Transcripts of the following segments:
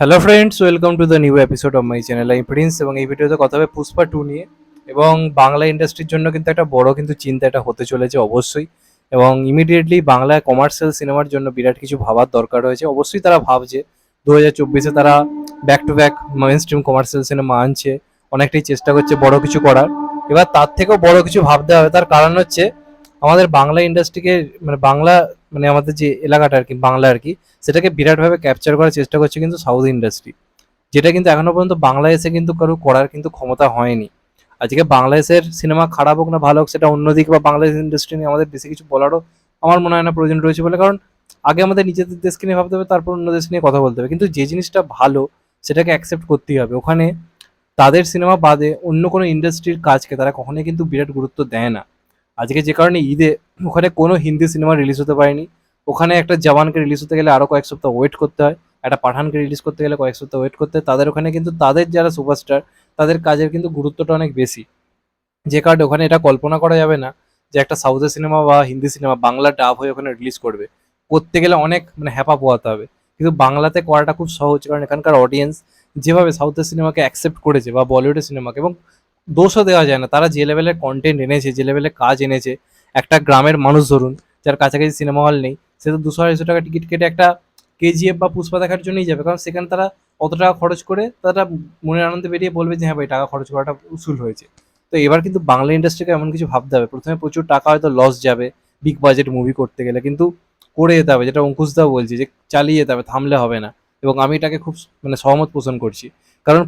Hello friends welcome to the new episode of my channel আমি Prince এবং এই ভিডিওতে কথা হবে পুষ্পা টু নিয়ে। এবং বাংলা ইন্ডাস্ট্রির জন্য কিন্তু একটা বড় কিন্তু চিন্তা এটা হতে চলেছে অবশ্যই। এবং ইমিডিয়েটলি বাংলা কমার্শিয়াল সিনেমার জন্য বিরাট কিছু ভাবার দরকার রয়েছে। অবশ্যই তারা ভাবছে দু হাজার চব্বিশে তারা back to back mainstream commercial cinema আনছে। অনেকটাই চেষ্টা করছে বড় কিছু করার। এবার তার থেকেও বড় কিছু ভাবতে হবে। তার কারণ হচ্ছে, আমাদের বাংলা ইন্ডাস্ট্রিকে মানে বাংলা মানে আমাদের যে এলাকাটা আর কি, বাংলা আর কি, সেটাকে বিরাটভাবে ক্যাপচার করার চেষ্টা করছে কিন্তু সাউথ ইন্ডাস্ট্রি যেটা কিন্তু এখনও পর্যন্ত বাংলাদেশে কিন্তু কারও করার কিন্তু ক্ষমতা হয়নি। আজকে বাংলাদেশের সিনেমা খারাপ হোক না ভালো হোক, সেটা অন্যদিকে বা বাংলাদেশ ইন্ডাস্ট্রি নিয়ে আমাদের বেশি কিছু বলারও আমার মনে হয় না প্রয়োজন রয়েছে বলে। কারণ আগে আমাদের নিজেদের দেশকে নিয়ে ভাবতে হবে, তারপর অন্য দেশ নিয়ে কথা বলতে হবে। কিন্তু যে জিনিসটা ভালো, সেটাকে অ্যাকসেপ্ট করতেই হবে। ওখানে তাদের সিনেমা বাদে অন্য কোনো ইন্ডাস্ট্রির কাজকে তারা কখনোই কিন্তু বিরাট গুরুত্ব দেয় না। আজকে যে কারণে ঈদে ওখানে কোনো হিন্দি সিনেমা রিলিজ হতে পারেনি। ওখানে একটা জওয়ানকে রিলিজ হতে গেলে আরও কয়েক সপ্তাহ ওয়েট করতে হয়। একটা পাঠানকে রিলিজ করতে গেলে কয়েক সপ্তাহ ওয়েট করতে হয়। তাদের ওখানে কিন্তু তাদের যারা সুপারস্টার তাদের কাজের কিন্তু গুরুত্বটা অনেক বেশি। যে কারণে ওখানে এটা কল্পনা করা যাবে না যে একটা সাউথের সিনেমা বা হিন্দি সিনেমা বাংলা ডাব হয়ে ওখানে রিলিজ করবে। করতে গেলে অনেক মানে হ্যাপা পোয়াতে হবে। কিন্তু বাংলাতে করাটা খুব সহজ। কারণ এখানকার অডিয়েন্স যেভাবে সাউথের সিনেমাকে অ্যাকসেপ্ট করেছে বা বলিউডের সিনেমাকে এবং দোষও দেওয়া যায় না। তারা যে লেভেলের কন্টেন্ট এনেছে, যে লেভেলের কাজ এনেছে, একটা গ্রামের মানুষ ধরুন, যার কাছাকাছি সিনেমা হল নেই, সে তো দুশো আড়াইশো টাকা টিকিট কেটে একটা কেজিএফ বা পুষ্পা দেখার জন্যই যাবে। কারণ সেখানে তারা অত টাকা খরচ করে তারা মনের আনন্দে বেরিয়ে বলবে যে হ্যাঁ ভাই, টাকা খরচ করাটা উসুল হয়েছে। তো এবার কিন্তু বাংলা ইন্ডাস্ট্রিকে এমন কিছু ভাবতে হবে। প্রথমে প্রচুর টাকা হয়তো লস যাবে বিগ বাজেট মুভি করতে গেলে। কিন্তু করে যেতে হবে, যেটা অঙ্কুশদাও বলছি যে, চালিয়ে যেতে হবে, থামলে হবে না। এবং আমি এটাকে খুব মানে সহমত পোষণ করছি। কারণ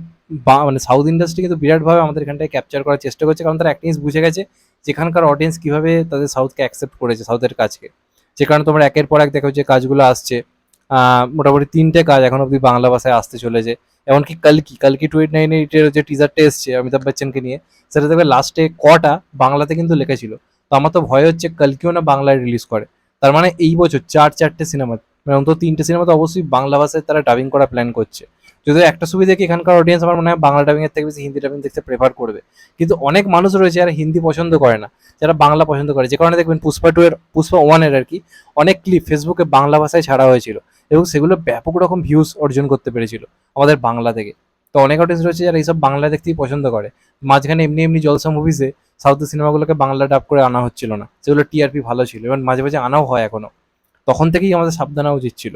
মানে সাউথ ইন্ডাস্ট্রি কিন্তু বিরাটভাবে আমাদের এখানটায় ক্যাপচার করার চেষ্টা করছে, কারণ তারা এক জিনিস বুঝে গেছে যেখানকার অডিয়েন্স কীভাবে তাদের সাউথকে অ্যাকসেপ্ট করেছে সাউথের কাজকে। যে কারণে তোমরা একের পর এক দেখো যে কাজগুলো আসছে। মোটামুটি তিনটে কাজ এখন অব্দি বাংলা ভাষায় আসতে চলেছে। এমনকি কালকি কালকি টুয়েন্টি নাইন এইটের যে টিজারটা এসছে অমিতাভ বচ্চনকে নিয়ে, সেটা দেখবে লাস্টে কটা বাংলাতে কিন্তু লেখা ছিল তো আমার তো ভয় হচ্ছে কালকিও না বাংলায় রিলিজ করে। তার মানে এই বছর চার, চারটে সিনেমা মানে অন্তত তিনটে সিনেমা তো অবশ্যই বাংলা ভাষায় তারা ডাবিং করা প্ল্যান করছে। যদিও একটা সুবিধা কি এখানকার অডিয়েন্স আমার মনে হয় বাংলা ডাবিং এর থেকে বেশি হিন্দি ডাবিং দেখতে প্রেফার করবে। কিন্তু অনেক মানুষ রয়েছে যারা হিন্দি পছন্দ করে না, যারা বাংলা পছন্দ করে। যে কারণে দেখবেন পুষ্পা টু এর, পুষ্পা ওয়ানের আর কি অনেক ক্লিপ ফেসবুকে বাংলা ভাষায় ছাড়া হয়েছিল এবং সেগুলো ব্যাপক রকম ভিউজ অর্জন করতে পেরেছিল আমাদের বাংলা থেকে। তো অনেক অডিয়েন্স রয়েছে যারা এইসব বাংলা দেখতেই পছন্দ করে। মাঝখানে এমনি এমনি জলসা মুভিসে সাউথের সিনেমাগুলোকে বাংলা ডাব করে আনা হচ্ছিল না। সেগুলো টিআরপি ভালো ছিল এবং মাঝে মাঝে আনাও হয় এখনও। তখন থেকেই আমাদের সাবধান উচিত ছিল।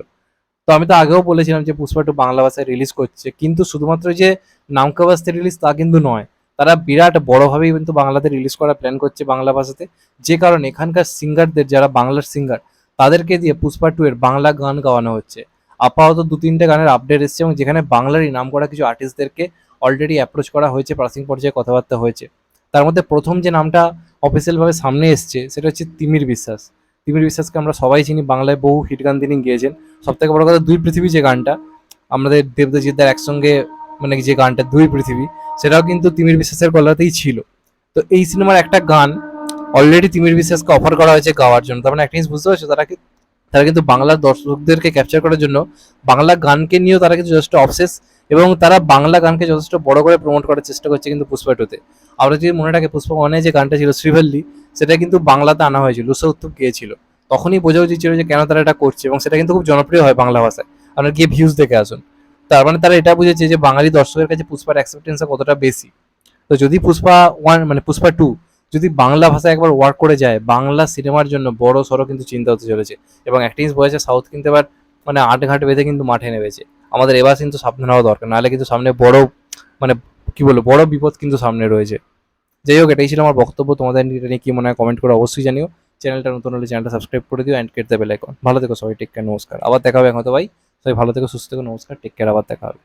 আমি তো আগেও বলেছিলাম যে পুষ্পা টু বাংলা ভাষায় রিলিজ করছে, কিন্তু শুধুমাত্র যে নামকা ভাষাতে রিলিজ তা কিন্তু নয়, তারা বিরাট বড়ভাবেই কিন্তু বাংলাতে রিলিজ করার প্ল্যান করছে বাংলা ভাষাতে, যে কারণে এখানকার সিঙ্গারদের যারা বাংলার সিঙ্গার তাদেরকে দিয়ে পুষ্পা টু এর বাংলা গান গাওয়ানো হচ্ছে। আপাতত দু তিনটে গানের আপডেট এসছে এবং যেখানে বাংলারই নাম করা কিছু আর্টিস্টদেরকে অলরেডি অ্যাপ্রোচ করা হয়েছে প্রাথমিক পর্যায়ে কথাবার্তা হয়েছে। তার মধ্যে প্রথম যে নামটা অফিসিয়ালভাবে সামনে এসছে, সেটা হচ্ছে তিমির বিশ্বাস। তিমির বিশ্বাসকে আমরা সবাই চিনি, বাংলায় বহু হিট গান তিনি গিয়েছেন। সব থেকে বড় কথা দুই পৃথিবী যে গানটা, আমাদের দেবদাজিদার একসঙ্গে মানে যে গানটা দুই পৃথিবী, সেটাও কিন্তু তিমির বিশ্বাসের গলাতেই ছিল। তো এই সিনেমার একটা গান অলরেডি তিমির বিশ্বাসকে অফার করা হয়েছে গাওয়ার জন্য। তার মানে একটা জিনিস বুঝতে পারছ, তারা তারা কিন্তু বাংলার দর্শকদেরকে ক্যাপচার করার জন্য বাংলা গানকে নিয়েও তারা কিন্তু যথেষ্ট অবসেস এবং তারা বাংলা গানকে যথেষ্ট বড় করে প্রমোট করার চেষ্টা করছে কিন্তু পুষ্পা টুতে। আমরা যদি মনে রাখি, পুষ্পা ওয়ানে যে গানটা ছিল শ্রীভল্লি, সেটা কিন্তু বাংলাতে আনা হয়েছিল উত্তর গিয়েছিল। তখনই বোঝা উচিত ছিল যে কেন তারা এটা করছে এবং সেটা কিন্তু খুব জনপ্রিয় হয় বাংলা ভাষায়। আপনার গিয়ে ভিউজ দেখে আসুন। তার মানে তারা এটা বুঝেছে যে বাঙালি দর্শকের কাছে পুষ্পার অ্যাকসেপ্টেন্সটা কতটা বেশি। তো যদি পুষ্পা ওয়ান মানে পুষ্পা টু যদি বাংলা ভাষায় একবার ওয়ার্ক করে যায়, বাংলা সিনেমার জন্য বড় সড়ো কিন্তু চিন্তা হতে চলেছে এবং বোঝা যায় সাউথ কিন্তু এবার মানে আট ঘাট বেঁধে কিন্তু মাঠে নেমেছে। আমাদের এবার কিন্তু সাবধান হওয়া দরকার, নাহলে কিন্তু সামনে বড় মানে কি বলব, বড় বিপদ কিন্তু সামনে রয়েছে। যাই হোক, এটাই ছিল আমার বক্তব্য। তোমাদের এটা নিয়ে কি মনে হয় কমেন্ট করে অবশ্যই জানিও। চ্যানেলটা নতুন হলে চ্যানেলটা সাবস্ক্রাইব করে দিও and get the bell icon ভালো থেকো সবাই টেক কেয়ার নমস্কার। আবার দেখা হবে এখন তো ভাই। সবাই ভালো থেকো, সুস্থ থেকো, নমস্কার টেক কেয়ার আবার দেখা হবে।